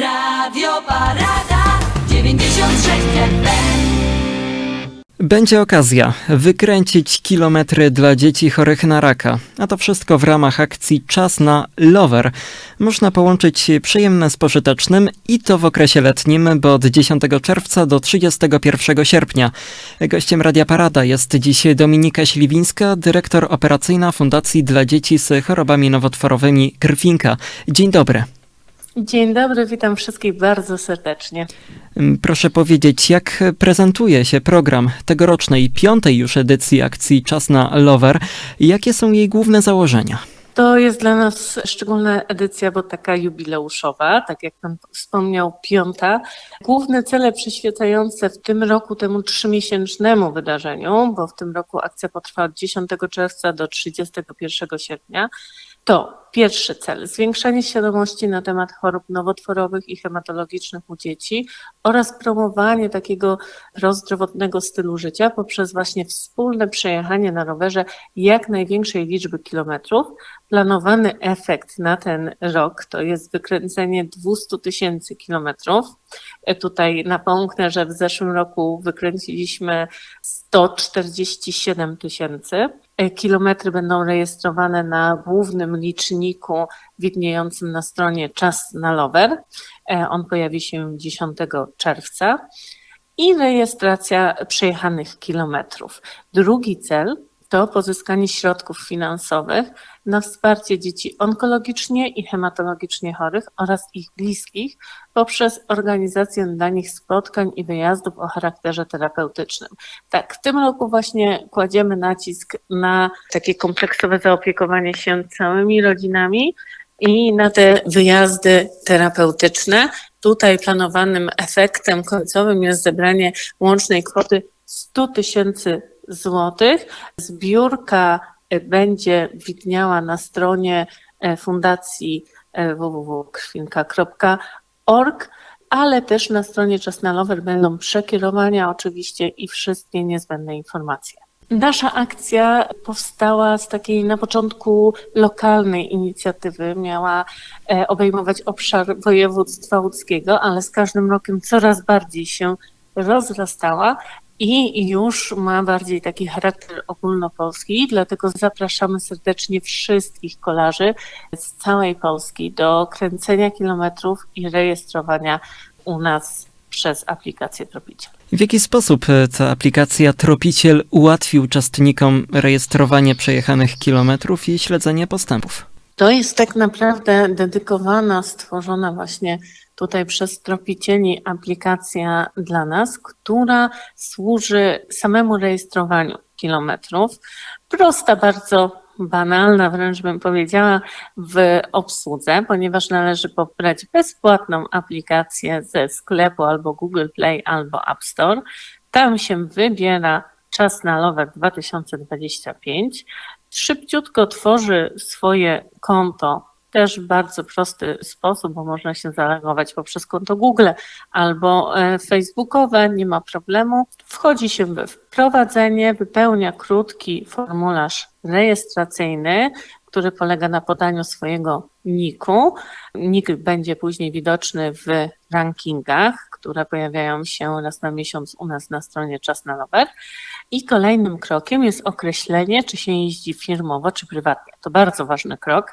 Radio Parada 96 FM. Będzie okazja wykręcić kilometry dla dzieci chorych na raka, a to wszystko w ramach akcji Czas na Lover. Można połączyć przyjemne z pożytecznym i to w okresie letnim, bo od 10 czerwca do 31 sierpnia. Gościem Radia Parada jest dziś Dominika Śliwińska, dyrektor operacyjna Fundacji dla Dzieci z chorobami nowotworowymi Krwinka. Dzień dobry. Dzień dobry, witam wszystkich bardzo serdecznie. Mm, Proszę powiedzieć, jak prezentuje się program tegorocznej piątej już edycji akcji Czas na Lover jakie są jej główne założenia? To jest dla nas szczególna edycja, bo taka jubileuszowa, tak jak Pan wspomniał, piąta. Główne cele przyświecające w tym roku temu trzymiesięcznemu wydarzeniu, bo w tym roku akcja potrwa od 10 czerwca do 31 sierpnia, to pierwszy cel zwiększanie świadomości na temat chorób nowotworowych i hematologicznych u dzieci oraz promowanie takiego prozdrowotnego stylu życia poprzez właśnie wspólne przejechanie na rowerze jak największej liczby kilometrów. Planowany efekt na ten rok to jest wykręcenie 200 tysięcy kilometrów. E, Tutaj napomknę, że w zeszłym roku wykręciliśmy 147 tysięcy. E, Kilometry będą rejestrowane na głównym liczniku widniejącym na stronie Czas na Lover. E, On pojawi się 10 czerwca. I rejestracja przejechanych kilometrów. Drugi cel to pozyskanie środków finansowych na wsparcie dzieci onkologicznie i hematologicznie chorych oraz ich bliskich poprzez organizację dla nich spotkań i wyjazdów o charakterze terapeutycznym. Tak, w tym roku właśnie kładziemy nacisk na takie kompleksowe zaopiekowanie się całymi rodzinami i na te wyjazdy terapeutyczne. Tutaj planowanym efektem końcowym jest zebranie łącznej kwoty 100 tysięcy złotych. Zbiórka e, będzie widniała na stronie e, fundacji e, www.krwinka.org, ale też na stronie Czas na Lover będą przekierowania oczywiście i wszystkie niezbędne informacje. Nasza akcja powstała z takiej na początku lokalnej inicjatywy. Miała obejmować obszar województwa łódzkiego, ale z każdym rokiem coraz bardziej się rozrastała i już ma bardziej taki charakter ogólnopolski, dlatego zapraszamy serdecznie wszystkich kolarzy z całej Polski do kręcenia kilometrów i rejestrowania u nas przez aplikację Tropiciel. W jaki sposób e, ta aplikacja Tropiciel ułatwi uczestnikom rejestrowanie przejechanych kilometrów i śledzenie postępów? To jest tak naprawdę dedykowana, stworzona właśnie tutaj przez tropicieli aplikacja dla nas, która służy samemu rejestrowaniu kilometrów. Prosta, bardzo banalna, wręcz bym powiedziała, w obsłudze, ponieważ należy pobrać bezpłatną aplikację ze sklepu albo Google Play, albo App Store. Tam się wybiera czas na Lover 2025 szybciutko tworzy swoje konto, też w bardzo prosty sposób, bo można się zalogować poprzez konto Google albo e, Facebookowe, nie ma problemu. Wchodzi się we wprowadzenie, wypełnia krótki formularz rejestracyjny, który polega na podaniu swojego niku. Nick będzie później widoczny w rankingach, które pojawiają się raz na miesiąc u nas na stronie Czas na Lover. I kolejnym krokiem jest określenie, czy się jeździ firmowo, czy prywatnie. To bardzo ważny krok,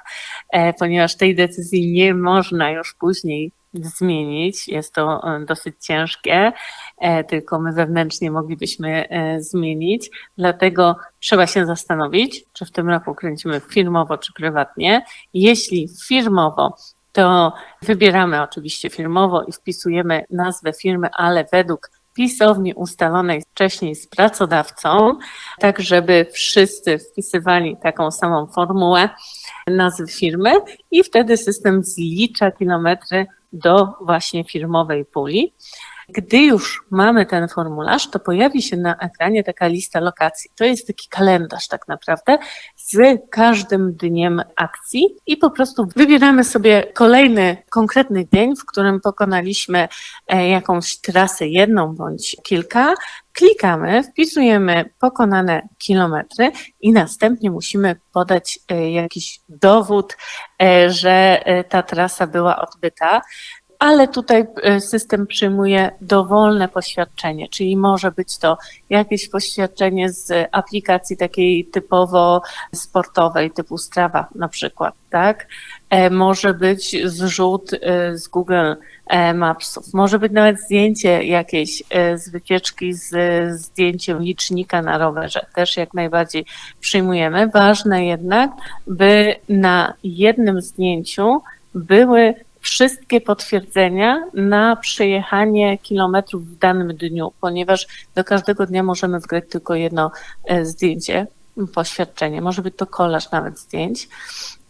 e, ponieważ tej decyzji nie można już później zmienić. Jest to e, dosyć ciężkie, e, tylko my wewnętrznie moglibyśmy zmienić. Dlatego trzeba się zastanowić, czy w tym roku kręcimy firmowo, czy prywatnie. Jeśli firmowo, to wybieramy oczywiście firmowo i wpisujemy nazwę firmy, ale według pisowni ustalonej wcześniej z pracodawcą, tak żeby wszyscy wpisywali taką samą formułę nazwy firmy i wtedy system zlicza kilometry do właśnie firmowej puli. Gdy już mamy ten formularz, to pojawi się na ekranie taka lista lokacji. To jest taki kalendarz tak naprawdę z każdym dniem akcji i po prostu wybieramy sobie kolejny konkretny dzień, w którym pokonaliśmy e, jakąś trasę, jedną bądź kilka. Klikamy, wpisujemy pokonane kilometry i następnie musimy podać e, jakiś dowód, e, że ta trasa była odbyta. Ale tutaj e, system przyjmuje dowolne poświadczenie, czyli może być to jakieś poświadczenie z aplikacji takiej typowo sportowej, typu Strava na przykład, tak? E, Może być zrzut e, z Google Mapsów, może być nawet zdjęcie jakieś z wycieczki z zdjęciem licznika na rowerze, też jak najbardziej przyjmujemy. Ważne jednak, by na jednym zdjęciu były wszystkie potwierdzenia na przejechanie kilometrów w danym dniu, ponieważ do każdego dnia możemy wgrać tylko jedno e, zdjęcie, poświadczenie. Może być to kolaż nawet zdjęć.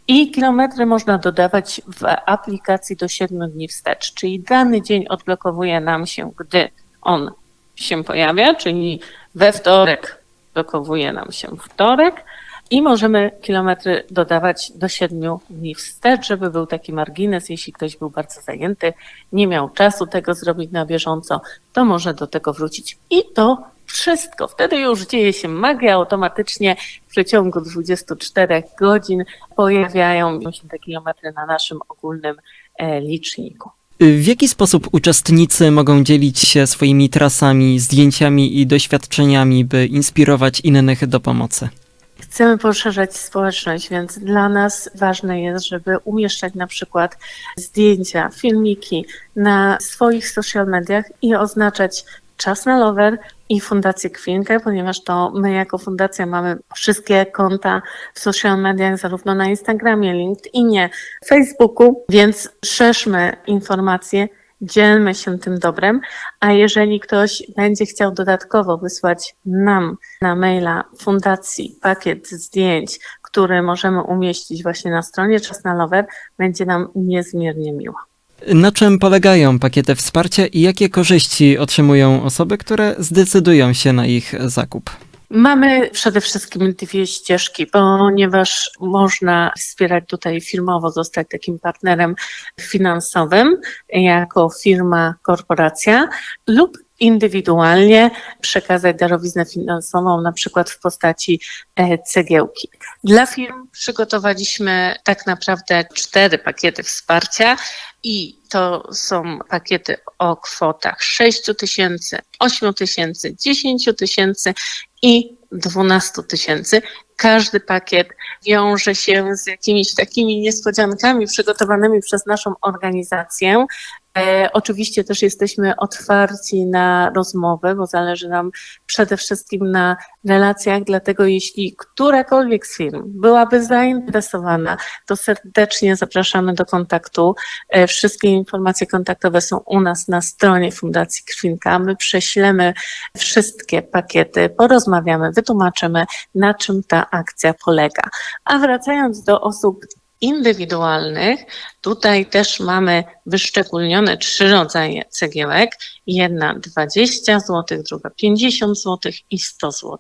I kilometry można dodawać w aplikacji do 7 dni wstecz, czyli dany dzień odblokowuje nam się, gdy on się pojawia, czyli we wtorek blokowuje nam się wtorek i możemy kilometry dodawać do 7 dni wstecz, żeby był taki margines, jeśli ktoś był bardzo zajęty, nie miał czasu tego zrobić na bieżąco, to może do tego wrócić. I to wszystko. Wtedy już dzieje się magia automatycznie. W przeciągu 24 godzin pojawiają się te kilometry na naszym ogólnym e, liczniku. W jaki sposób uczestnicy mogą dzielić się swoimi trasami, zdjęciami i doświadczeniami, by inspirować innych do pomocy? Chcemy poszerzać społeczność, więc dla nas ważne jest, żeby umieszczać na przykład zdjęcia, filmiki na swoich social mediach i oznaczać Czas na Lover i Fundację Kwinkę, ponieważ to my jako fundacja mamy wszystkie konta w social mediach, zarówno na Instagramie, LinkedInie, Facebooku, więc szerzmy informacje, dzielmy się tym dobrem, a jeżeli ktoś będzie chciał dodatkowo wysłać nam na maila fundacji pakiet zdjęć, który możemy umieścić właśnie na stronie Czas na Lover, będzie nam niezmiernie miło. Na czym polegają pakiety wsparcia i jakie korzyści otrzymują osoby, które zdecydują się na ich zakup? Mamy przede wszystkim dwie ścieżki, ponieważ można wspierać tutaj firmowo, zostać takim partnerem finansowym jako firma, korporacja lub indywidualnie przekazać darowiznę finansową, na przykład w postaci e, cegiełki. Dla firm przygotowaliśmy tak naprawdę cztery pakiety wsparcia i to są pakiety o kwotach 6 tysięcy, 8 tysięcy, 10 tysięcy i 12 tysięcy. Każdy pakiet wiąże się z jakimiś takimi niespodziankami przygotowanymi przez naszą organizację. E, oczywiście też jesteśmy otwarci na rozmowę, bo zależy nam przede wszystkim na relacjach, dlatego jeśli którakolwiek z firm byłaby zainteresowana, to serdecznie zapraszamy do kontaktu. E, wszystkie informacje kontaktowe są u nas na stronie Fundacji Krwinka. My prześlemy wszystkie pakiety, porozmawiamy, wytłumaczymy, na czym ta akcja polega. A wracając do osób indywidualnych, tutaj też mamy wyszczególnione trzy rodzaje cegiełek. Jedna 20 zł, druga 50 zł i 100 zł.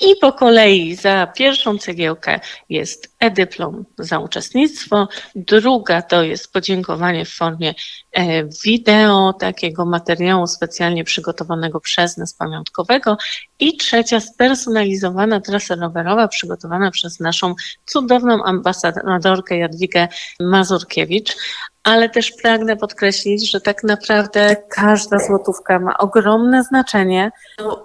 I po kolei za pierwszą cegiełkę jest e-dyplom za uczestnictwo, druga to jest podziękowanie w formie e, wideo, takiego materiału specjalnie przygotowanego przez nas pamiątkowego i trzecia spersonalizowana trasa rowerowa przygotowana przez naszą cudowną ambasadorkę Jadwigę Mazurkiewicz, ale też pragnę podkreślić, że tak naprawdę każda złotówka ma ogromne znaczenie.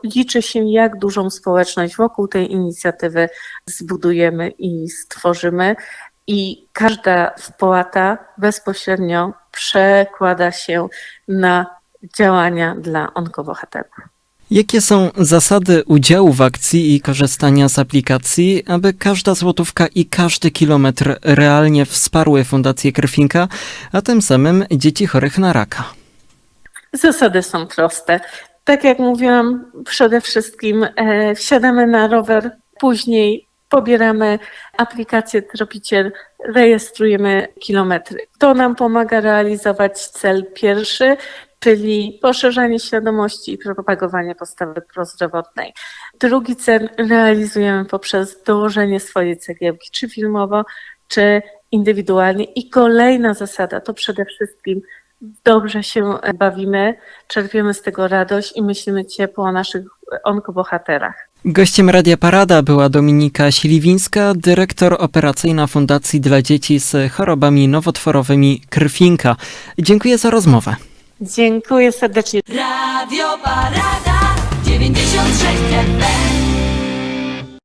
Liczy się, jak dużą społeczność wokół tej inicjatywy zbudujemy i stworzymy. I każda wpłata bezpośrednio przekłada się na działania dla onkobohaterów. Jakie są zasady udziału w akcji i korzystania z aplikacji, aby każda złotówka i każdy kilometr realnie wsparły Fundację Krwinka, a tym samym dzieci chorych na raka? Zasady są proste. Tak jak mówiłam, przede wszystkim e, wsiadamy na rower, później pobieramy aplikację Tropiciel, rejestrujemy kilometry. To nam pomaga realizować cel pierwszy, czyli poszerzanie świadomości i propagowanie postawy prozdrowotnej. Drugi cel realizujemy poprzez dołożenie swojej cegiełki, czy filmowo, czy indywidualnie. I kolejna zasada to przede wszystkim dobrze się bawimy, czerpiemy z tego radość i myślimy ciepło o naszych onkobohaterach. Gościem Radia Parada była Dominika Siliwińska, dyrektor operacyjna Fundacji dla Dzieci z Chorobami Nowotworowymi Krwinka. Dziękuję za rozmowę. Dziękuję serdecznie. Radio Parada 96 FM.